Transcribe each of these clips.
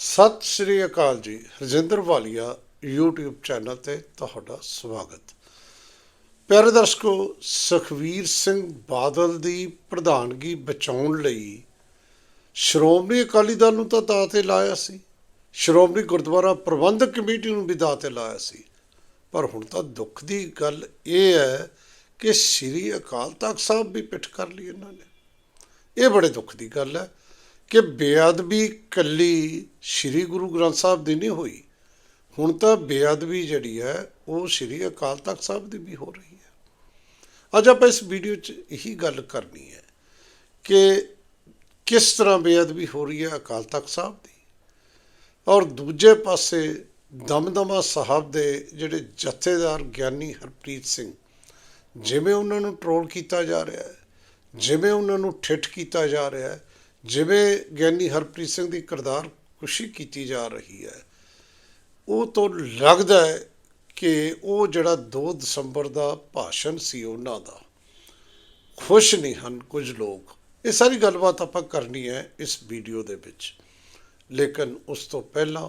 ਸਤਿ ਸ਼੍ਰੀ ਅਕਾਲ ਜੀ। ਰਜਿੰਦਰ ਵਾਲੀਆ, YouTube channel ਤੇ ਤੁਹਾਡਾ ਸਵਾਗਤ। ਪਿਆਰੇ ਦਰਸ਼ਕੋ, ਸੁਖਵੀਰ ਸਿੰਘ ਬਾਦਲ ਦੀ ਪ੍ਰਧਾਨਗੀ ਬਚਾਉਣ ਲਈ ਸ਼੍ਰੋਮਣੀ ਅਕਾਲੀ ਦਲ ਨੂੰ ਤਾਂ ਦਾਅ ਤੇ ਲਾਇਆ ਸੀ। ਸ਼੍ਰੋਮਣੀ ਗੁਰਦੁਆਰਾ ਪ੍ਰਬੰਧਕ ਕਮੇਟੀ ਨੂੰ ਵੀ ਦਾਅ ਤੇ ਲਾਇਆ ਸੀ। ਪਰ ਹੁਣ ਤਾਂ ਦੁੱਖ ਦੀ ਗੱਲ ਇਹ ਹੈ ਕਿ ਸ੍ਰੀ ਅਕਾਲ ਤਖਤ ਸਾਹਿਬ ਵੀ ਪਿੱਠ ਕਰ ਲਈ ਇਹਨਾਂ ਨੇ। ਇਹ ਬੜੇ ਦੁੱਖ ਦੀ ਗੱਲ ਹੈ। ਕਿ ਬੇਅਦਬੀ ਇਕੱਲੀ ਸ੍ਰੀ ਗੁਰੂ ਗ੍ਰੰਥ ਸਾਹਿਬ ਦੀ ਨਹੀਂ ਹੋਈ। ਹੁਣ ਤਾਂ ਬੇਅਦਬੀ ਜਿਹੜੀ ਹੈ, ਉਹ ਸ੍ਰੀ ਅਕਾਲ ਤਖਤ ਸਾਹਿਬ ਦੀ ਵੀ ਹੋ ਰਹੀ ਹੈ। ਅੱਜ ਆਪਾਂ ਇਸ ਵੀਡੀਓ 'ਚ ਇਹੀ ਗੱਲ ਕਰਨੀ ਹੈ ਕਿ ਕਿਸ ਤਰ੍ਹਾਂ ਬੇਅਦਬੀ ਹੋ ਰਹੀ ਹੈ ਅਕਾਲ ਤਖਤ ਸਾਹਿਬ ਦੀ। ਔਰ ਦੂਜੇ ਪਾਸੇ ਦਮਦਮਾ ਸਾਹਿਬ ਦੇ ਜਿਹੜੇ ਜਥੇਦਾਰ ਗਿਆਨੀ ਹਰਪ੍ਰੀਤ ਸਿੰਘ, ਜਿਵੇਂ ਉਹਨਾਂ ਨੂੰ ਟਰੋਲ ਕੀਤਾ ਜਾ ਰਿਹਾ ਹੈ, ਜਿਵੇਂ ਉਹਨਾਂ ਨੂੰ ਠਿੱਠ ਕੀਤਾ ਜਾ ਰਿਹਾ ਹੈ ਜਿਵੇਂ ਗਿਆਨੀ ਹਰਪ੍ਰੀਤ ਸਿੰਘ ਦੀ ਕਿਰਦਾਰ ਖੁਸ਼ੀ ਕੀਤੀ ਜਾ ਰਹੀ ਹੈ, ਉਹ ਤੋਂ ਲੱਗਦਾ ਹੈ ਕਿ ਉਹ ਜਿਹੜਾ 2 ਦਸੰਬਰ ਦਾ ਭਾਸ਼ਣ ਸੀ ਉਹਨਾਂ ਦਾ, ਖੁਸ਼ ਨਹੀਂ ਹਨ ਕੁਝ ਲੋਕ। ਇਹ ਸਾਰੀ ਗੱਲਬਾਤ ਆਪਾਂ ਕਰਨੀ ਹੈ ਇਸ ਵੀਡੀਓ ਦੇ ਵਿੱਚ। ਲੇਕਿਨ ਉਸ ਤੋਂ ਪਹਿਲਾਂ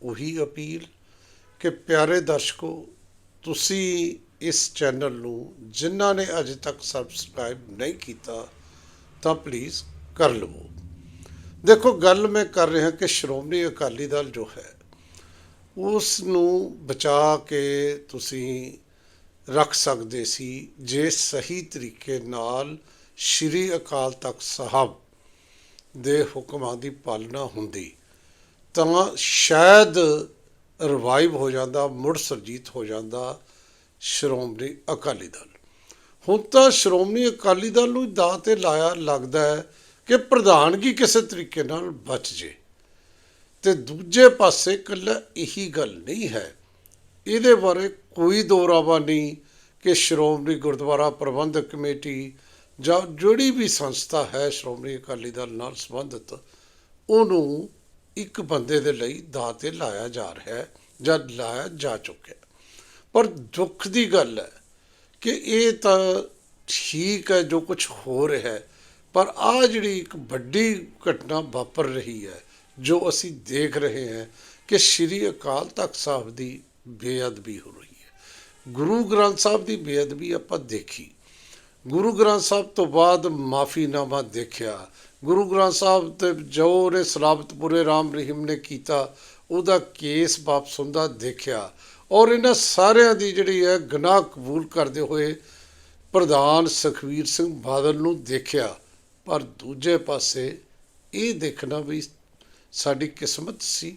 ਉਹੀ ਅਪੀਲ ਕਿ ਪਿਆਰੇ ਦਰਸ਼ਕੋ, ਤੁਸੀਂ ਇਸ ਚੈਨਲ ਨੂੰ ਜਿਨ੍ਹਾਂ ਨੇ ਅਜੇ ਤੱਕ ਸਬਸਕ੍ਰਾਈਬ ਨਹੀਂ ਕੀਤਾ, ਤਾਂ ਪਲੀਜ਼ ਕਰ ਲਵੋ। ਦੇਖੋ, ਗੱਲ ਮੈਂ ਕਰ ਰਿਹਾ ਕਿ ਸ਼੍ਰੋਮਣੀ ਅਕਾਲੀ ਦਲ ਜੋ ਹੈ ਉਸ ਨੂੰ ਬਚਾ ਕੇ ਤੁਸੀਂ ਰੱਖ ਸਕਦੇ ਸੀ ਜੇ ਸਹੀ ਤਰੀਕੇ ਨਾਲ ਸ਼੍ਰੀ ਅਕਾਲ ਤਖਤ ਸਾਹਿਬ ਦੇ ਹੁਕਮਾਂ ਦੀ ਪਾਲਣਾ ਹੁੰਦੀ, ਤਾਂ ਸ਼ਾਇਦ ਰਿਵਾਈਵ ਹੋ ਜਾਂਦਾ, ਮੁੜ ਸਰਜੀਤ ਹੋ ਜਾਂਦਾ ਸ਼੍ਰੋਮਣੀ ਅਕਾਲੀ ਦਲ। ਹੁਣ ਤਾਂ ਸ਼੍ਰੋਮਣੀ ਅਕਾਲੀ ਦਲ ਨੂੰ ਦਾਅ ਤੇ ਲਾਇਆ ਲੱਗਦਾ ਹੈ ਕਿ ਪ੍ਰਧਾਨਗੀ ਕਿਸੇ ਤਰੀਕੇ ਨਾਲ ਬਚ ਜੇ। ਤੇ ਦੂਜੇ ਪਾਸੇ ਇਕੱਲਾ ਇਹੀ ਗੱਲ ਨਹੀਂ ਹੈ। ਇਹਦੇ ਬਾਰੇ ਕੋਈ ਦੋਰਾਵਾ ਨਹੀਂ ਕਿ ਸ਼੍ਰੋਮਣੀ ਗੁਰਦੁਆਰਾ ਪ੍ਰਬੰਧਕ ਕਮੇਟੀ ਜਾਂ ਜਿਹੜੀ ਵੀ ਸੰਸਥਾ ਹੈ ਸ਼੍ਰੋਮਣੀ ਅਕਾਲੀ ਦਲ ਨਾਲ ਸੰਬੰਧਿਤ, ਉਹਨੂੰ ਇੱਕ ਬੰਦੇ ਦੇ ਲਈ ਦਾਅ ਤੇ ਲਾਇਆ ਜਾ ਰਿਹਾ ਹੈ ਜਾਂ ਲਾਇਆ ਜਾ ਚੁੱਕਿਆ ਪਰ ਦੁੱਖ ਦੀ ਗੱਲ ਹੈ ਕਿ ਇਹ ਤਾਂ ਠੀਕ ਹੈ ਜੋ ਕੁਝ ਹੋ ਰਿਹਾ ਹੈ। ਪਰ ਆ ਜਿਹੜੀ ਇੱਕ ਵੱਡੀ ਘਟਨਾ ਵਾਪਰ ਰਹੀ ਹੈ, ਜੋ ਅਸੀਂ ਦੇਖ ਰਹੇ ਹਾਂ ਕਿ ਸ੍ਰੀ ਅਕਾਲ ਤਖਤ ਸਾਹਿਬ ਦੀ ਬੇਅਦਬੀ ਹੋ ਰਹੀ ਹੈ। ਗੁਰੂ ਗ੍ਰੰਥ ਸਾਹਿਬ ਦੀ ਬੇਅਦਬੀ ਆਪਾਂ ਦੇਖੀ। ਗੁਰੂ ਗ੍ਰੰਥ ਸਾਹਿਬ ਤੋਂ ਬਾਅਦ ਮਾਫੀਨਾਮਾ ਦੇਖਿਆ। ਗੁਰੂ ਗ੍ਰੰਥ ਸਾਹਿਬ ਤੇ ਜੋ ਉਹਨੇ ਸਲਾਬਤਪੁਰੇ ਰਾਮ ਰਹੀਮ ਨੇ ਕੀਤਾ, ਉਹਦਾ ਕੇਸ ਵਾਪਸ ਹੁੰਦਾ ਦੇਖਿਆ। ਔਰ ਇਹਨਾਂ ਸਾਰਿਆਂ ਦੀ ਜਿਹੜੀ ਹੈ, ਗੁਨਾਹ ਕਬੂਲ ਕਰਦੇ ਹੋਏ ਪ੍ਰਧਾਨ ਸੁਖਵੀਰ ਸਿੰਘ ਬਾਦਲ ਨੂੰ ਦੇਖਿਆ। ਪਰ ਦੂਜੇ ਪਾਸੇ ਇਹ ਦੇਖਣਾ ਵੀ ਸਾਡੀ ਕਿਸਮਤ ਸੀ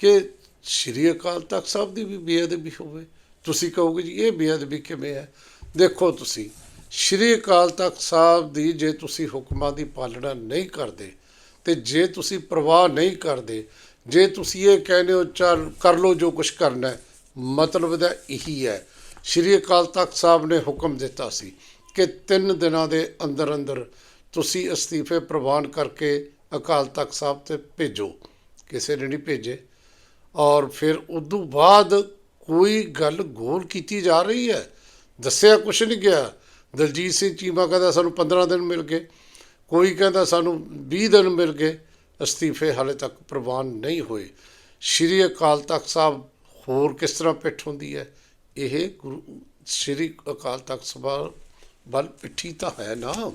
ਕਿ ਸ਼੍ਰੀ ਅਕਾਲ ਤਖਤ ਸਾਹਿਬ ਦੀ ਵੀ ਬੇਅਦਬੀ ਹੋਵੇ। ਤੁਸੀਂ ਕਹੋਗੇ ਜੀ, ਇਹ ਬੇਅਦਬੀ ਕਿਵੇਂ ਹੈ? ਦੇਖੋ ਤੁਸੀਂ, ਸ਼੍ਰੀ ਅਕਾਲ ਤਖਤ ਸਾਹਿਬ ਦੀ ਜੇ ਤੁਸੀਂ ਹੁਕਮਾਂ ਦੀ ਪਾਲਣਾ ਨਹੀਂ ਕਰਦੇ ਤੇ ਜੇ ਤੁਸੀਂ ਪ੍ਰਵਾਹ ਨਹੀਂ ਕਰਦੇ, ਜੇ ਤੁਸੀਂ ਇਹ ਕਹਿੰਦੇ ਹੋ, ਚੱਲ ਕਰ ਲੋ ਜੋ ਕੁਝ ਕਰਨਾ ਹੈ, ਮਤਲਬ ਦਾ ਇਹੀ ਹੈ। ਸ਼੍ਰੀ ਅਕਾਲ ਤਖਤ ਸਾਹਿਬ ਨੇ ਹੁਕਮ ਦਿੱਤਾ ਸੀ ਕਿ 3 ਦਿਨਾਂ ਦੇ ਅੰਦਰ ਅੰਦਰ ਤੁਸੀਂ ਅਸਤੀਫੇ ਪ੍ਰਵਾਨ ਕਰਕੇ ਅਕਾਲ ਤਖਤ ਸਾਹਿਬ ਤੇ ਭੇਜੋ। ਕਿਸੇ ਨੇ ਨਹੀਂ ਭੇਜੇ। ਔਰ ਫਿਰ ਉਦੋਂ ਬਾਅਦ ਕੋਈ ਗੱਲ ਗੋਲ ਕੀਤੀ ਜਾ ਰਹੀ ਹੈ? ਦੱਸਿਆ ਕੁਛ ਨਹੀਂ ਗਿਆ। ਦਲਜੀਤ ਸਿੰਘ ਚੀਮਾ ਕਹਿੰਦਾ, ਸਾਨੂੰ 15 ਦਿਨ ਮਿਲ ਗਏ। ਕੋਈ ਕਹਿੰਦਾ, ਸਾਨੂੰ 20 ਦਿਨ ਮਿਲ ਗਏ। ਅਸਤੀਫੇ ਹਾਲੇ ਤੱਕ ਪ੍ਰਵਾਨ ਨਹੀਂ ਹੋਏ। ਸ਼੍ਰੀ ਅਕਾਲ ਤਖਤ ਸਾਹਿਬ ਹੋਰ ਕਿਸ ਤਰ੍ਹਾਂ ਪਿੱਠ ਹੁੰਦੀ ਹੈ? ਇਹ ਗੁਰੂ, ਸ਼੍ਰੀ ਅਕਾਲ ਤਖਤ ਸਾਹਿਬ ਵੱਲ ਪਿੱਠੀ ਤਾਂ ਹੈ ਨਾ।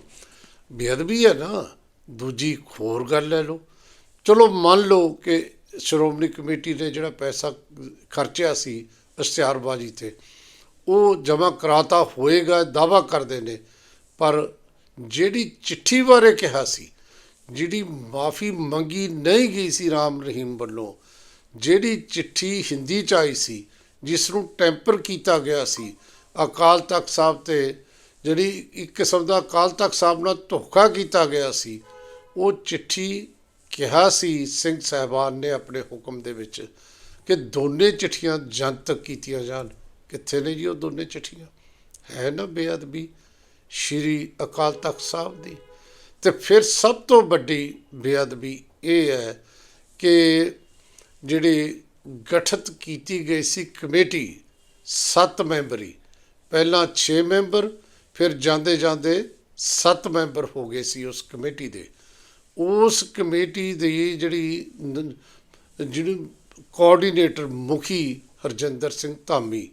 ਬੇਅਦਬੀ ਹੈ ਨਾ, ਦੂਜੀ ਹੋਰ ਗੱਲ ਲੈ ਲਓ। ਚਲੋ ਮੰਨ ਲਓ ਕਿ ਸ਼੍ਰੋਮਣੀ ਕਮੇਟੀ ਨੇ ਜਿਹੜਾ ਪੈਸਾ ਖਰਚਿਆ ਸੀ ਇਸ਼ਤਿਹਾਰਬਾਜ਼ੀ ਤੇ, ਉਹ ਜਮ੍ਹਾਂ ਕਰਾਤਾ ਹੋਏਗਾ ਦਾਵਾ ਕਰਦੇ ਨੇ, ਪਰ ਜਿਹੜੀ ਚਿੱਠੀ ਬਾਰੇ ਕਿਹਾ ਸੀ, ਜਿਹੜੀ ਮਾਫੀ ਮੰਗੀ ਨਹੀਂ ਗਈ ਸੀ ਰਾਮ ਰਹੀਮ ਵੱਲੋਂ, ਜਿਹੜੀ ਚਿੱਠੀ ਹਿੰਦੀ ਚ ਆਈ ਸੀ, ਜਿਸ ਨੂੰ ਟੈਂਪਰ ਕੀਤਾ ਗਿਆ ਸੀ, ਅਕਾਲ ਤਖਤ ਸਾਹਿਬ ਤੇ ਜਿਹੜੀ ਇੱਕ ਕਿਸਮ ਦਾ ਅਕਾਲ ਤਖਤ ਸਾਹਿਬ ਨਾਲ ਧੋਖਾ ਕੀਤਾ ਗਿਆ ਸੀ, ਉਹ ਚਿੱਠੀ ਕਿਹਾ ਸੀ ਸਿੰਘ ਸਾਹਿਬਾਨ ਨੇ ਆਪਣੇ ਹੁਕਮ ਦੇ ਵਿੱਚ ਕਿ ਦੋਨੇ ਚਿੱਠੀਆਂ ਜਨਤਕ ਕੀਤੀਆਂ ਜਾਣ। ਕਿੱਥੇ ਨੇ ਜੀ ਉਹ ਦੋਨੇ ਚਿੱਠੀਆਂ? ਹੈ ਨਾ ਬੇਅਦਬੀ ਸ਼੍ਰੀ ਅਕਾਲ ਤਖਤ ਸਾਹਿਬ ਦੀ। ਤੇ ਫਿਰ ਸਭ ਤੋਂ ਵੱਡੀ ਬੇਅਦਬੀ ਇਹ ਹੈ ਕਿ ਜਿਹੜੀ ਗਠਿਤ ਕੀਤੀ ਗਈ ਸੀ ਕਮੇਟੀ 7 ਮੈਂਬਰੀ, ਪਹਿਲਾਂ 6 ਮੈਂਬਰ ਫਿਰ ਜਾਂਦੇ ਜਾਂਦੇ ਸੱਤ ਮੈਂਬਰ ਹੋ ਗਏ ਸੀ ਉਸ ਕਮੇਟੀ ਦੇ। ਉਸ ਕਮੇਟੀ ਦੀ ਜਿਹੜੀ ਜਿਹੜੀ ਜਿਹਨੂੰ ਕੋਆਰਡੀਨੇਟਰ ਮੁਖੀ ਹਰਜਿੰਦਰ ਸਿੰਘ ਧਾਮੀ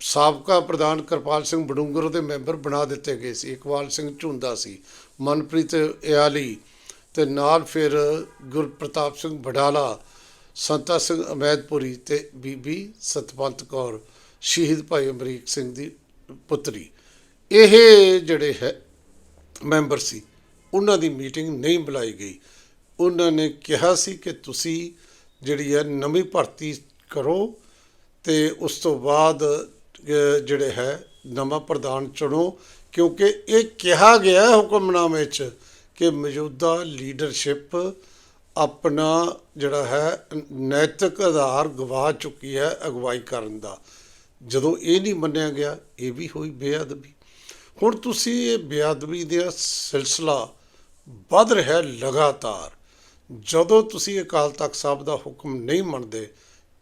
ਸਾਬਕਾ ਪ੍ਰਧਾਨ ਕਿਰਪਾਲ ਸਿੰਘ ਬਡੂੰਗਰ ਦੇ ਮੈਂਬਰ ਬਣਾ ਦਿੱਤੇ ਗਏ ਸੀ। ਇਕਬਾਲ ਸਿੰਘ ਝੁੰਦਾ ਸੀ, ਮਨਪ੍ਰੀਤ ਇਆਲੀ ਤੇ ਨਾਲ ਫਿਰ ਗੁਰਪ੍ਰਤਾਪ ਸਿੰਘ ਬਡਾਲਾ ਸੰਤਾ ਸਿੰਘ ਅਮੈਦਪੁਰੀ ਤੇ ਬੀਬੀ ਸਤਪੰਤ ਕੌਰ, ਸ਼ਹੀਦ ਭਾਈ ਅਮਰੀਕ ਸਿੰਘ ਦੀ ਪੁੱਤਰੀ। ਇਹ ਜਿਹੜੇ ਹੈ, ਮੈਂਬਰ ਸੀ, ਉਹਨਾਂ ਦੀ ਮੀਟਿੰਗ ਨਹੀਂ ਬੁਲਾਈ ਗਈ। ਉਹਨਾਂ ਨੇ ਕਿਹਾ ਸੀ ਕਿ ਤੁਸੀਂ ਜਿਹੜੀ ਹੈ, ਨਵੀਂ ਭਰਤੀ ਕਰੋ ਤੇ ਉਸ ਤੋਂ ਬਾਅਦ ਜਿਹੜੇ ਹੈ, ਨਵਾਂ ਪ੍ਰਧਾਨ ਚੁਣੋ, ਕਿਉਂਕਿ ਇਹ ਕਿਹਾ ਗਿਆ ਹੈ ਹੁਕਮਨਾਮੇ 'ਚ ਕਿ ਮੌਜੂਦਾ ਲੀਡਰਸ਼ਿਪ ਆਪਣਾ ਜਿਹੜਾ ਹੈ, ਨੈਤਿਕ ਆਧਾਰ ਗਵਾ ਚੁੱਕੀ ਹੈ ਅਗਵਾਈ ਕਰਨ ਦਾ। ਜਦੋਂ ਇਹ ਨਹੀਂ ਮੰਨਿਆ ਗਿਆ, ਇਹ ਵੀ ਹੋਈ ਬੇਅਦਬੀ। ਹੁਣ ਤੁਸੀਂ ਇਹ ਬੇਅਦਬੀ ਦਾ ਸਿਲਸਿਲਾ ਵੱਧ ਰਿਹਾ ਲਗਾਤਾਰ। ਜਦੋਂ ਤੁਸੀਂ ਅਕਾਲ ਤਖਤ ਸਾਹਿਬ ਦਾ ਹੁਕਮ ਨਹੀਂ ਮੰਨਦੇ,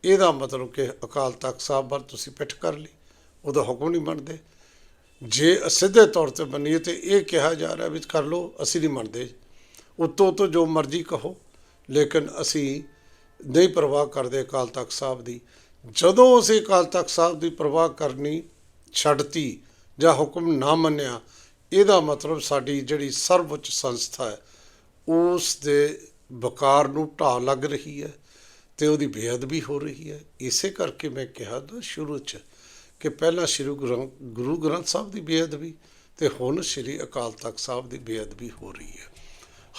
ਇਹਦਾ ਮਤਲਬ ਕਿ ਅਕਾਲ ਤਖਤ ਸਾਹਿਬ ਵੱਲ ਤੁਸੀਂ ਪਿੱਠ ਕਰ ਲਈ, ਉਹਦਾ ਹੁਕਮ ਨਹੀਂ ਮੰਨਦੇ। ਜੇ ਸਿੱਧੇ ਤੌਰ ਤੇ ਮੰਨੀਏ ਤੇ ਇਹ ਕਿਹਾ ਜਾ ਰਿਹਾ ਵੀ ਕਰ ਲਓ, ਅਸੀਂ ਨਹੀਂ ਮੰਨਦੇ। ਉੱਤੋਂ ਤੋਂ ਜੋ ਮਰਜ਼ੀ ਕਹੋ, ਲੇਕਿਨ ਅਸੀਂ ਨਹੀਂ ਪਰਵਾਹ ਕਰਦੇ ਅਕਾਲ ਤਖਤ ਸਾਹਿਬ ਦੀ। ਜਦੋਂ ਅਸੀਂ ਅਕਾਲ ਤਖਤ ਸਾਹਿਬ ਦੀ ਪਰਵਾਹ ਕਰਨੀ ਛੱਡਤੀ ਜਾਂ ਹੁਕਮ ਨਾ ਮੰਨਿਆ, ਇਹਦਾ ਮਤਲਬ ਸਾਡੀ ਜਿਹੜੀ ਸਰਵਉੱਚ ਸੰਸਥਾ ਹੈ, ਉਸ ਦੇ ਵਕਾਰ ਨੂੰ ਢਾਹ ਲੱਗ ਰਹੀ ਹੈ ਤੇ ਉਹਦੀ ਬੇਅਦਬੀ ਹੋ ਰਹੀ ਹੈ। ਇਸੇ ਕਰਕੇ ਮੈਂ ਕਿਹਾ ਨਾ ਸ਼ੁਰੂ 'ਚ ਕਿ ਪਹਿਲਾਂ ਸ਼੍ਰੀ ਗੁਰੂ ਗੁਰੂ ਗ੍ਰੰਥ ਸਾਹਿਬ ਦੀ ਬੇਅਦਬੀ ਤੇ ਹੁਣ ਸ਼੍ਰੀ ਅਕਾਲ ਤਖਤ ਸਾਹਿਬ ਦੀ ਬੇਅਦਬੀ ਹੋ ਰਹੀ ਹੈ।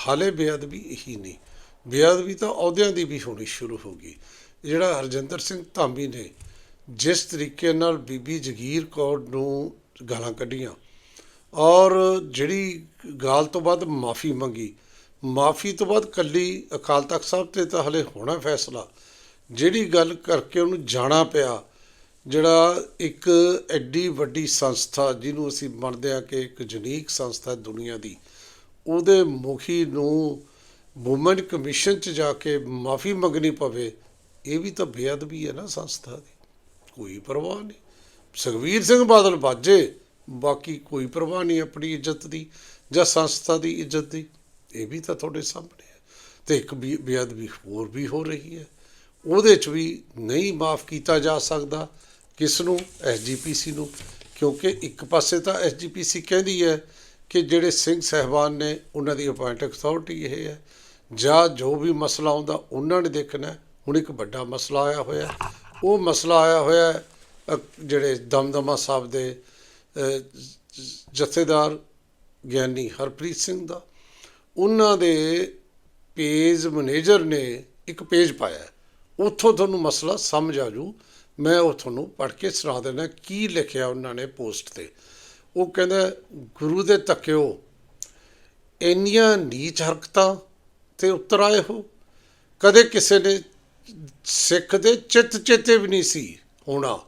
ਹਾਲੇ ਬੇਅਦਬੀ ਇਹੀ ਨਹੀਂ। ਬੇਅਦਬੀ ਤਾਂ ਅਹੁਦਿਆਂ ਦੀ ਵੀ ਹੋਣੀ ਸ਼ੁਰੂ ਹੋ ਗਈ। ਜਿਹੜਾ ਹਰਜਿੰਦਰ ਸਿੰਘ ਧਾਮੀ ਨੇ ਜਿਸ ਤਰੀਕੇ ਨਾਲ ਬੀਬੀ ਜਗੀਰ ਕੌਰ ਨੂੰ ਗਾਲਾਂ ਕੱਢੀਆਂ। ਔਰ ਜਿਹੜੀ ਗਾਲ ਤੋਂ ਬਾਅਦ ਮਾਫੀ ਮੰਗੀ। ਮਾਫੀ ਤੋਂ ਬਾਅਦ ਕੱਲੀ ਅਕਾਲ ਤਖਤ ਸਾਹਿਬ ਤੇ ਤਾਂ ਹਲੇ ਹੋਣਾ ਫੈਸਲਾ। ਜਿਹੜੀ ਗੱਲ ਕਰਕੇ ਉਹਨੂੰ ਜਾਣਾ ਪਿਆ, ਜਿਹੜਾ ਇੱਕ ਐਡੀ ਵੱਡੀ ਸੰਸਥਾ ਜਿਹਨੂੰ ਅਸੀਂ ਮੰਨਦੇ ਆ ਕਿ ਇੱਕ ਜਨੀਕ ਸੰਸਥਾ ਦੁਨੀਆ ਦੀ, ਉਹਦੇ ਮੁਖੀ ਨੂੰ ਵੂਮਨ ਕਮਿਸ਼ਨ 'ਚ ਜਾ ਕੇ ਮਾਫੀ ਮੰਗਣੀ ਪਵੇ, ਇਹ ਵੀ ਤਾਂ ਬੇਅਦਬੀ ਹੈ ਨਾ ਸੰਸਥਾ ਦੀ। ਕੋਈ ਪਰਵਾਹ ਨਹੀਂ। ਸੁਖਵੀਰ ਸਿੰਘ ਬਾਦਲ ਬਾਜੇ ਬਾਕੀ ਕੋਈ ਪਰਵਾਹ ਨਹੀਂ ਆਪਣੀ ਇੱਜ਼ਤ ਦੀ ਜਾਂ ਸੰਸਥਾ ਦੀ ਇੱਜ਼ਤ ਦੀ। ਇਹ ਵੀ ਤਾਂ ਤੁਹਾਡੇ ਸਾਹਮਣੇ ਹੈ। ਤੇ ਇੱਕ ਬੇ- ਬੇਅਦਬੀ ਹੋਰ ਵੀ ਹੋ ਰਹੀ ਹੈ। ਉਹਦੇ 'ਚ ਵੀ ਨਹੀਂ ਮਾਫ ਕੀਤਾ ਜਾ ਸਕਦਾ ਕਿਸ ਨੂੰ? ਐਸਜੀਪੀਸੀ ਨੂੰ। ਕਿਉਂਕਿ ਇੱਕ ਪਾਸੇ ਤਾਂ ਐਸਜੀਪੀਸੀ ਕਹਿੰਦੀ ਹੈ ਕਿ ਜਿਹੜੇ ਸਿੰਘ ਸਹਿਬਾਨ ਨੇ, ਉਹਨਾਂ ਦੀ ਅਪਾਇੰਟ ਅਥਾਰਟੀ ਇਹ ਹੈ। ਜਾਂ ਜੋ ਵੀ ਮਸਲਾ ਆਉਂਦਾ, ਉਹਨਾਂ ਨੇ ਦੇਖਣਾ ਹੁਣ ਇੱਕ ਵੱਡਾ ਮਸਲਾ ਆਇਆ ਹੋਇਆ। ਉਹ ਮਸਲਾ ਆਇਆ ਹੋਇਆ ਜਿਹੜੇ ਦਮਦਮਾ ਸਾਹਿਬ ਦੇ ਜਥੇਦਾਰ ਗਿਆਨੀ ਹਰਪ੍ਰੀਤ ਸਿੰਘ ਦਾ, ਉਹਨਾਂ ਦੇ ਪੇਜ ਮੈਨੇਜਰ ਨੇ ਇੱਕ ਪੇਜ ਪਾਇਆ ਉੱਥੋਂ ਤੁਹਾਨੂੰ ਮਸਲਾ ਸਮਝ ਆ ਜੂ। ਮੈਂ ਉਹ ਤੁਹਾਨੂੰ ਪੜ੍ਹ ਕੇ ਸੁਣਾ ਦੇਣਾ ਕੀ ਲਿਖਿਆ ਉਹਨਾਂ ਨੇ ਪੋਸਟ ਤੇ। ਉਹ ਕਹਿੰਦਾ, ਗੁਰੂ ਦੇ ਤੱਕਿਓ ਇੰਨੀਆਂ ਨੀਚ ਹਰਕਤਾਂ ਤੇ ਉਤਰ ਆਏ ਹੋ। ਕਦੇ ਕਿਸੇ ਨੇ ਸਿੱਖ ਦੇ ਚਿੱਤ ਚੇਤੇ ਵੀ ਨਹੀਂ ਸੀ ਹੋਣਾ।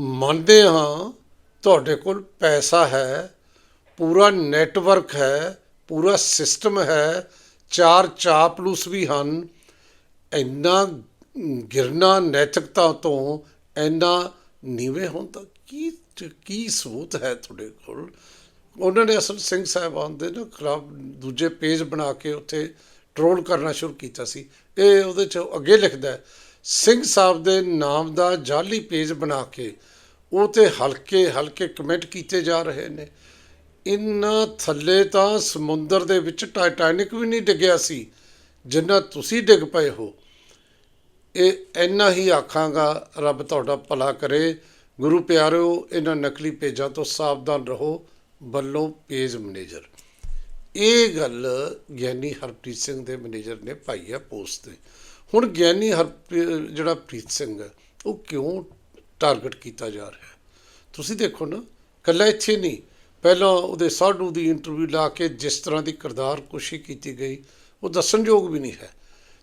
ਮੰਨਦੇ ਹਾਂ, ਤੁਹਾਡੇ ਕੋਲ ਪੈਸਾ ਹੈ, ਪੂਰਾ ਨੈਟਵਰਕ ਹੈ, ਪੂਰਾ ਸਿਸਟਮ ਹੈ, ਚਾਰ ਚਾਪਲੂਸ ਵੀ ਹਨ। ਇੰਨਾ ਗਿਰਨਾ ਨੈਤਿਕਤਾ ਤੋਂ ਇੰਨਾ ਨੀਵੇਂ ਹੁੰਦਾ ਕੀ ਕੀ ਸਬੂਤ ਹੈ ਤੁਹਾਡੇ ਕੋਲ? ਉਹਨਾਂ ਨੇ ਅਸਲ ਸਿੰਘ ਸਾਹਿਬਾਨ ਦੇ ਨਾ ਖਿਲਾਫ ਦੂਜੇ ਪੇਜ ਬਣਾ ਕੇ ਉੱਥੇ ਟ੍ਰੋਲ ਕਰਨਾ ਸ਼ੁਰੂ ਕੀਤਾ ਸੀ। ਇਹ ਉਹਦੇ ਚ ਅੱਗੇ ਲਿਖਦਾ ਸਿੰਘ ਸਾਹਿਬ ਦੇ ਨਾਮ ਦਾ ਜਾਲੀ ਪੇਜ ਬਣਾ ਕੇ ਉਹ ਤੇ ਹਲਕੇ ਹਲਕੇ ਕਮੈਂਟ ਕੀਤੇ ਜਾ ਰਹੇ ਨੇ। ਇੰਨਾ ਥੱਲੇ ਤਾਂ ਸਮੁੰਦਰ ਦੇ ਵਿੱਚ ਟਾਈਟੈਨਿਕ ਵੀ ਨਹੀਂ ਡਿੱਗਿਆ ਸੀ, ਜਿੰਨਾ ਤੁਸੀਂ ਡਿੱਗ ਪਏ ਹੋ। ਇਹ ਇੰਨਾ ਹੀ ਆਖਾਂਗਾ, ਰੱਬ ਤੁਹਾਡਾ ਭਲਾ ਕਰੇ। ਗੁਰੂ ਪਿਆਰਿਓ, ਇਹਨਾਂ ਨਕਲੀ ਪੇਜਾਂ ਤੋਂ ਸਾਵਧਾਨ ਰਹੋ, ਵੱਲੋਂ ਪੇਜ ਮੈਨੇਜਰ। ਇਹ ਗੱਲ ਗਿਆਨੀ ਹਰਪ੍ਰੀਤ ਸਿੰਘ ਦੇ ਮੈਨੇਜਰ ਨੇ ਪਾਈ ਹੈ ਪੋਸਟ ਤੇ। ਹੁਣ ਗਿਆਨੀ ਹਰ ਜਿਹੜਾ ਪ੍ਰੀਤ ਸਿੰਘ ਹੈ, ਉਹ ਕਿਉਂ ਟਾਰਗੇਟ ਕੀਤਾ ਜਾ ਰਿਹਾ ਤੁਸੀਂ ਦੇਖੋ ਨਾ ਕੱਲਾ ਇੱਥੇ ਨਹੀਂ। ਪਹਿਲਾਂ ਉਹਦੇ ਸਾਡੂ ਦੀ ਇੰਟਰਵਿਊ ਲਾ ਕੇ ਜਿਸ ਤਰ੍ਹਾਂ ਦੀ ਕਿਰਦਾਰ ਕੁਸ਼ੀ ਕੀਤੀ ਗਈ, ਉਹ ਦੱਸਣਯੋਗ ਵੀ ਨਹੀਂ ਹੈ।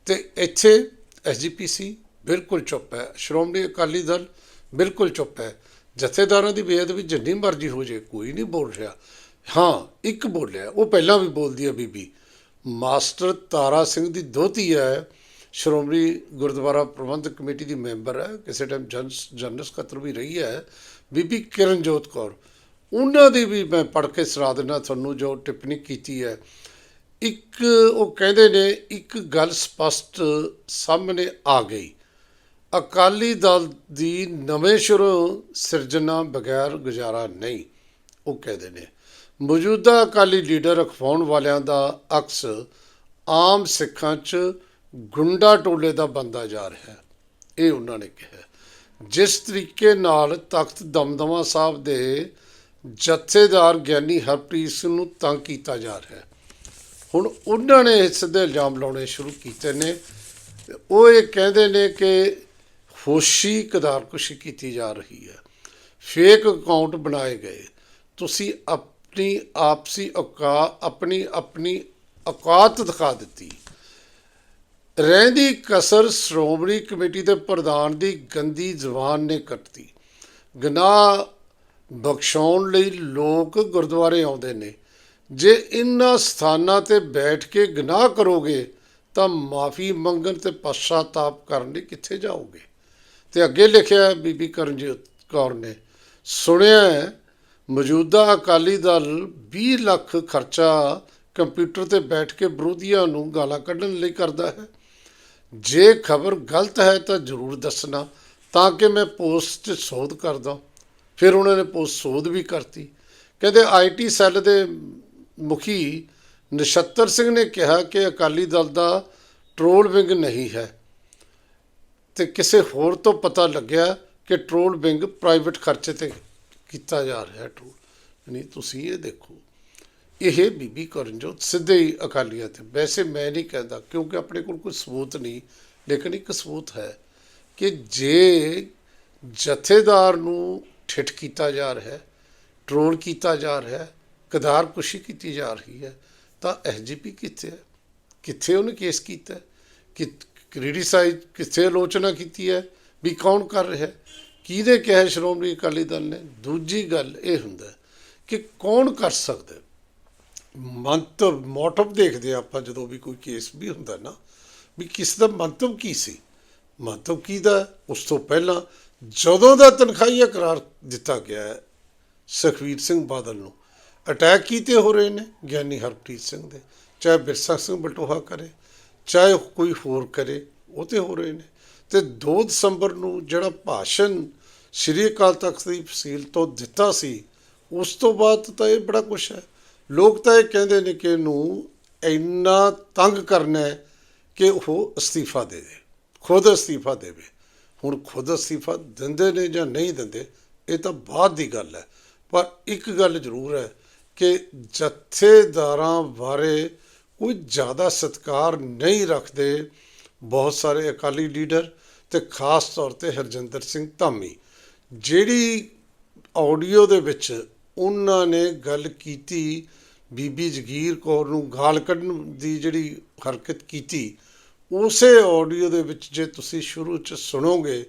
ਤੇ ਇੱਥੇ ਐਸਜੀਪੀਸੀ ਬਿਲਕੁਲ ਚੁੱਪ ਹੈ। ਸ਼੍ਰੋਮਣੀ ਅਕਾਲੀ ਦਲ ਬਿਲਕੁਲ ਚੁੱਪ ਹੈ। ਜਥੇਦਾਰਾਂ ਦੀ ਬੇਅਦਬੀ ਜਿੰਨੀ ਮਰਜ਼ੀ ਹੋ ਜੇ ਕੋਈ ਨਹੀਂ ਬੋਲ ਰਿਹਾ। ਹਾਂ, ਇੱਕ ਬੋਲਿਆ, ਉਹ ਪਹਿਲਾਂ ਵੀ ਬੋਲਦੀ ਹੈ ਬੀਬੀ, ਮਾਸਟਰ ਤਾਰਾ ਸਿੰਘ ਦੀ ਦੋਤੀ ਹੈ। ਸ਼੍ਰੋਮਣੀ ਗੁਰਦੁਆਰਾ ਪ੍ਰਬੰਧਕ ਕਮੇਟੀ ਦੀ ਮੈਂਬਰ ਹੈ, ਕਿਸੇ ਟਾਈਮ ਜਨਰਲ ਸਕੱਤਰ ਵੀ ਰਹੀ ਹੈ, ਬੀਬੀ ਕਿਰਨਜੋਤ ਕੌਰ। ਉਹਨਾਂ ਦੀ ਵੀ ਮੈਂ ਪੜ੍ਹ ਕੇ ਸੁਣਾ ਦਿੰਦਾ ਤੁਹਾਨੂੰ ਜੋ ਟਿੱਪਣੀ ਕੀਤੀ ਹੈ। ਇੱਕ ਉਹ ਕਹਿੰਦੇ ਨੇ, ਇੱਕ ਗੱਲ ਸਪਸ਼ਟ ਸਾਹਮਣੇ ਆ ਗਈ। ਅਕਾਲੀ ਦਲ ਦੀ ਨਵੇਂ ਸ਼ੁਰੂ ਸਿਰਜਣਾ ਬਗੈਰ ਗੁਜ਼ਾਰਾ ਨਹੀਂ, ਉਹ ਕਹਿੰਦੇ ਨੇ। ਮੌਜੂਦਾ ਅਕਾਲੀ ਲੀਡਰ ਅਖਵਾਉਣ ਵਾਲਿਆਂ ਦਾ ਅਕਸ ਆਮ ਸਿੱਖਾਂ 'ਚ ਗੁੰਡਾ ਟੋਲੇ ਦਾ ਬੰਦਾ ਜਾ ਰਿਹਾ ਹੈ। ਇਹ ਉਹਨਾਂ ਨੇ ਕਿਹਾ। ਜਿਸ ਤਰੀਕੇ ਨਾਲ ਤਖਤ ਦਮਦਮਾ ਸਾਹਿਬ ਦੇ ਜਥੇਦਾਰ ਗਿਆਨੀ ਹਰਪ੍ਰੀਤ ਸਿੰਘ ਨੂੰ ਤੰਗ ਕੀਤਾ ਜਾ ਰਿਹਾ ਹੈ। ਹੁਣ ਉਹਨਾਂ ਨੇ ਇਸ ਦੇ ਇਲਜ਼ਾਮ ਲਾਉਣੇ ਸ਼ੁਰੂ ਕੀਤੇ ਨੇ। ਉਹ ਇਹ ਕਹਿੰਦੇ ਨੇ ਕਿ ਹੋਸ਼ੀ ਕਦਾਰਕੁਸ਼ੀ ਕੀਤੀ ਜਾ ਰਹੀ ਹੈ। ਫੇਕ ਅਕਾਊਂਟ ਬਣਾਏ ਗਏ। ਤੁਸੀਂ ਆਪਣੀ ਆਪਸੀ ਔਕਾ ਆਪਣੀ ਆਪਣੀ ਔਕਾਤ ਦਿਖਾ ਦਿੱਤੀ। ਰਹਿੰਦੀ ਕਸਰ ਸ਼੍ਰੋਮਣੀ ਕਮੇਟੀ ਦੇ ਪ੍ਰਧਾਨ ਦੀ ਗੰਦੀ ਜ਼ੁਬਾਨ ਨੇ ਕੱਟਦੀ ਗਨਾਹ ਬਖਸ਼ਾਉਣ ਲਈ ਲੋਕ ਗੁਰਦੁਆਰੇ ਆਉਂਦੇ ਨੇ। ਜੇ ਇਨ੍ਹਾਂ ਸਥਾਨਾਂ ਤੇ ਬੈਠ ਕੇ ਗੁਨਾਹ ਕਰੋਗੇ, ਤਾਂ ਮਾਫੀ ਮੰਗਣ ਤੇ ਪਛਤਾਪ ਕਰਨ ਲਈ ਕਿੱਥੇ ਜਾਓਗੇ? ਤੇ ਅੱਗੇ ਲਿਖਿਆ ਬੀਬੀ ਕਰਨਜੀਤ ਕੌਰ ਨੇ, ਸੁਣਿਆ ਮੌਜੂਦਾ ਅਕਾਲੀ ਦਲ 20 ਲੱਖ ਖਰਚਾ ਕੰਪਿਊਟਰ ਤੇ ਬੈਠ ਕੇ ਵਿਰੋਧੀਆਂ ਨੂੰ ਗਾਲਾਂ ਕੱਢਣ ਲਈ ਕਰਦਾ ਹੈ। ਜੇ ਖਬਰ ਗਲਤ ਹੈ ਤਾਂ ਜ਼ਰੂਰ ਦੱਸਣਾ, ਤਾਂ ਕਿ ਮੈਂ ਪੋਸਟ 'ਚ ਸੋਧ ਕਰਦਾ। ਫਿਰ ਉਹਨਾਂ ਨੇ ਪੋਸਟ ਸੋਧ ਵੀ ਕਰਤੀ। ਕਹਿੰਦੇ ਆਈਟੀ ਸੈੱਲ ਦੇ ਮੁਖੀ ਨਛੱਤਰ ਸਿੰਘ ਨੇ ਕਿਹਾ ਕਿ ਅਕਾਲੀ ਦਲ ਦਾ ਟਰੋਲ ਵਿੰਗ ਨਹੀਂ ਹੈ। ਤੇ ਕਿਸੇ ਹੋਰ ਤੋਂ ਪਤਾ ਲੱਗਿਆ ਕਿ ਟਰੋਲ ਵਿੰਗ ਪ੍ਰਾਈਵੇਟ ਖਰਚੇ ਤੇ ਕੀਤਾ ਜਾ ਰਿਹਾ ਹੈ। ਟਰੋਲ ਨਹੀਂ ਤੁਸੀਂ ਇਹ ਦੇਖੋ। ਇਹ ਬੀਬੀ ਕਰਨਜੋਤ ਸਿੱਧੇ ਹੀ ਅਕਾਲੀਆਂ ਤੇ। ਵੈਸੇ ਮੈਂ ਨਹੀਂ ਕਹਿੰਦਾ, ਕਿਉਂਕਿ ਆਪਣੇ ਕੋਲ ਕੋਈ ਸਬੂਤ ਨਹੀਂ, ਲੇਕਿਨ ਇੱਕ ਸਬੂਤ ਹੈ ਕਿ ਜੇ ਜਥੇਦਾਰ ਨੂੰ ਠਿੱਠ ਕੀਤਾ ਜਾ ਰਿਹਾ ਹੈ ਟਰੋਲ ਕੀਤਾ ਜਾ ਰਿਹਾ ਹੈ ਕਦਾਰ ਕੁਸ਼ੀ ਕੀਤੀ ਜਾ ਰਹੀ ਹੈ, ਤਾਂ ਐਸਜੀਪੀ ਕਿੱਥੇ ਹੈ? ਕਿੱਥੇ ਉਹਨੇ ਕੇਸ ਕੀਤਾ ਕਿ ਕ੍ਰਿਟਿਸਾਈਜ਼ ਕਿੱਥੇ ਆਲੋਚਨਾ ਕੀਤੀ ਹੈ ਵੀ ਕੌਣ ਕਰ ਰਿਹਾ ਹੈ? ਕਿਹਦੇ ਕਿਹਾ ਸ਼੍ਰੋਮਣੀ ਅਕਾਲੀ ਦਲ ਨੇ? ਦੂਜੀ ਗੱਲ ਇਹ ਹੁੰਦਾ ਕਿ ਕੌਣ ਕਰ ਸਕਦਾ ਮੰਤਵ ਮੋਟਿਵ ਦੇਖਦੇ ਹਾਂ ਆਪਾਂ ਜਦੋਂ ਵੀ ਕੋਈ ਕੇਸ ਵੀ ਹੁੰਦਾ ਨਾ, ਵੀ ਕਿਸ ਦਾ ਮੰਤਵ ਕੀ ਸੀ? ਮੰਤਵ ਕੀ ਦਾ? ਉਸ ਤੋਂ ਪਹਿਲਾਂ ਜਦੋਂ ਦਾ ਤਨਖਾਹੀਆ ਕਰਾਰ ਦਿੱਤਾ ਗਿਆ ਹੈ, ਸੁਖਵੀਰ ਸਿੰਘ ਬਾਦਲ ਨੂੰ ਅਟੈਕ ਕੀਤੇ ਹੋ ਰਹੇ ਨੇ ਗਿਆਨੀ ਹਰਪ੍ਰੀਤ ਸਿੰਘ ਦੇ, ਚਾਹੇ ਬਿਰਸਾ ਸਿੰਘ ਬਟੋਹਾ ਕਰੇ, ਚਾਹੇ ਕੋਈ ਹੋਰ ਕਰੇ, ਉਹ ਤੇ ਹੋ ਰਹੇ ਨੇ। ਤੇ 2 ਦਸੰਬਰ ਨੂੰ ਜਿਹੜਾ ਭਾਸ਼ਣ ਸ਼੍ਰੀ ਅਕਾਲ ਤਖਤ ਦੀ ਫਸੀਲ ਤੋਂ ਦਿੱਤਾ ਸੀ, ਉਸ ਤੋਂ ਬਾਅਦ ਤਾਂ ਇਹ ਬੜਾ ਕੁਛ ਹੈ। ਲੋਕ ਤਾਂ ਇਹ ਕਹਿੰਦੇ ਨੇ ਕਿ ਇਹਨੂੰ ਇੰਨਾ ਤੰਗ ਕਰਨਾ ਹੈ ਕਿ ਉਹ ਅਸਤੀਫਾ ਦੇ ਦੇ, ਖੁਦ ਅਸਤੀਫਾ ਦੇਵੇ। ਹੁਣ ਖੁਦ ਅਸਤੀਫਾ ਦਿੰਦੇ ਨੇ ਜਾਂ ਨਹੀਂ ਦਿੰਦੇ, ਇਹ ਤਾਂ ਬਾਅਦ ਦੀ ਗੱਲ ਹੈ। ਪਰ ਇੱਕ ਗੱਲ ਜ਼ਰੂਰ ਹੈ ਕਿ ਜਥੇਦਾਰਾਂ ਬਾਰੇ ਕੋਈ ਜ਼ਿਆਦਾ ਸਤਿਕਾਰ ਨਹੀਂ ਰੱਖਦੇ ਬਹੁਤ ਸਾਰੇ ਅਕਾਲੀ ਲੀਡਰ ਤੇ ਖਾਸ ਤੌਰ ਤੇ ਹਰਜਿੰਦਰ ਸਿੰਘ ਧਾਮੀ, ਜਿਹੜੀ ਆਡੀਓ ਦੇ ਵਿੱਚ ਉਹਨਾਂ ਨੇ ਗੱਲ ਕੀਤੀ, ਬੀਬੀ ਜਗੀਰ ਕੌਰ ਨੂੰ ਗਾਲ ਕੱਢਣ ਦੀ ਜਿਹੜੀ ਹਰਕਤ ਕੀਤੀ, ਉਸੇ ਆਡੀਓ ਦੇ ਵਿੱਚ ਜੇ ਤੁਸੀਂ ਸ਼ੁਰੂ ਚ ਸੁਣੋਗੇ,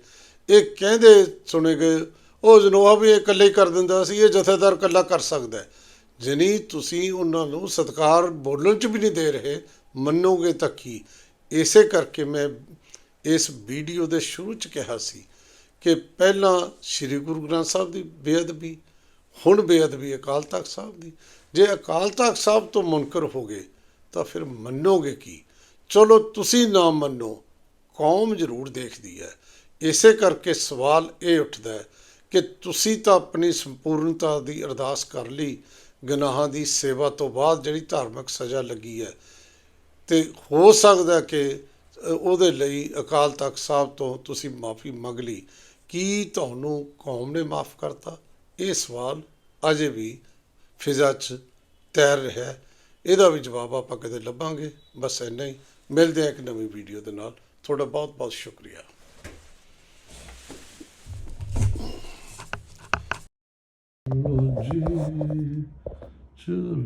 ਇਹ ਕਹਿੰਦੇ ਸੁਣੇਗੇ ਉਹ ਜਨੋਆ ਵੀ ਇਹ ਇਕੱਲੇ ਹੀ ਕਰ ਦਿੰਦਾ ਸੀ, ਇਹ ਜਥੇਦਾਰ ਇਕੱਲਾ ਕਰ ਸਕਦਾ ਹੈ। ਜਨੀ ਤੁਸੀਂ ਉਹਨਾਂ ਨੂੰ ਸਤਕਾਰ ਬੋਲਣ ਚ ਵੀ ਨਹੀਂ ਦੇ ਰਹੇ, ਮੰਨੋਗੇ ਤਾਂ ਕੀ? ਇਸੇ ਕਰਕੇ ਮੈਂ ਇਸ ਵੀਡੀਓ ਦੇ ਸ਼ੁਰੂ ਚ ਕਿਹਾ ਸੀ ਕਿ ਪਹਿਲਾਂ ਸ੍ਰੀ ਗੁਰੂ ਗ੍ਰੰਥ ਸਾਹਿਬ ਦੀ ਬੇਅਦਬੀ ਹੁਣ ਬੇਅਦਬੀ ਅਕਾਲ ਤਖਤ ਸਾਹਿਬ ਦੀ। ਜੇ ਅਕਾਲ ਤਖਤ ਸਾਹਿਬ ਤੋਂ ਮੁਨਕਰ ਹੋ ਗਏ, ਤਾਂ ਫਿਰ ਮੰਨੋਗੇ ਕੀ? ਚਲੋ ਤੁਸੀਂ ਨਾ ਮੰਨੋ, ਕੌਮ ਜ਼ਰੂਰ ਦੇਖਦੀ ਹੈ। ਇਸੇ ਕਰਕੇ ਸਵਾਲ ਇਹ ਉੱਠਦਾ ਹੈ ਕਿ ਤੁਸੀਂ ਤਾਂ ਆਪਣੀ ਸੰਪੂਰਨਤਾ ਦੀ ਅਰਦਾਸ ਕਰ ਲਈ, ਗੁਨਾਹਾਂ ਦੀ ਸੇਵਾ ਤੋਂ ਬਾਅਦ ਜਿਹੜੀ ਧਾਰਮਿਕ ਸਜ਼ਾ ਲੱਗੀ ਹੈ। ਤੇ ਹੋ ਸਕਦਾ ਕਿ ਉਹਦੇ ਲਈ ਅਕਾਲ ਤਖਤ ਸਾਹਿਬ ਤੋਂ ਤੁਸੀਂ ਮਾਫੀ ਮੰਗ ਲਈ। ਕੀ ਤੁਹਾਨੂੰ ਕੌਮ ਨੇ ਮਾਫ ਕਰਤਾ? ਇਹ ਸਵਾਲ ਅਜੇ ਵੀ ਫਿਜ਼ਾ 'ਚ ਤੈਰ ਰਿਹਾ ਹੈ। ਇਹਦਾ ਵੀ ਜਵਾਬ ਆਪਾਂ ਕਦੇ ਲੱਭਾਂਗੇ। ਬਸ ਇੰਨਾ ਹੀ। ਮਿਲਦੇ ਹਾਂ ਇੱਕ ਨਵੀਂ ਵੀਡੀਓ ਦੇ ਨਾਲ। ਤੁਹਾਡਾ ਬਹੁਤ ਬਹੁਤ ਸ਼ੁਕਰੀਆ। ਚਲੋ